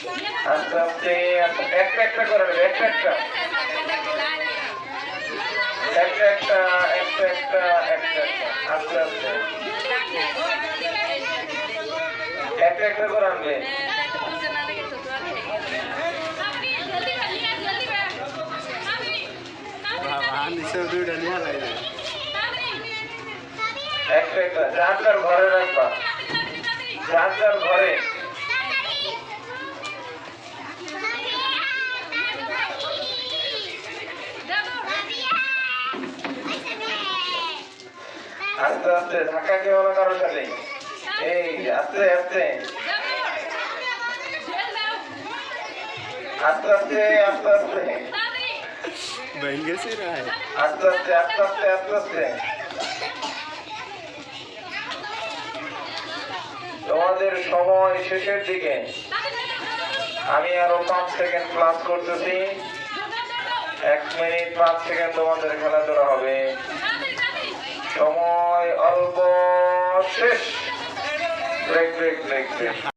আস্তে আস্তে একটা একটা করে নেবে, একটা একটা। একটা একটা একটা একটা একটা একটা একটা করে একটা একটা ঘরে রাখবা। যার ঘরে আস্তে আস্তে ধাক্কা কেউ না কারোর সাথে এই আস্তে আস্তে আস্তে আস্তে আস্তে আস্তে महंगे से रहा है আস্তে আস্তে আস্তে আস্তে আস্তে আস্তে তোমাদের সময় শেষের দিকে আমি আরো পাঁচ সেকেন্ড ক্লাস করতেছি এক মিনিট পাঁচ সেকেন্ড তোমাদের খেলাধুলা হবে সময় অল্প শেষ ব্রেক ব্রেক ব্রেক ব্রেক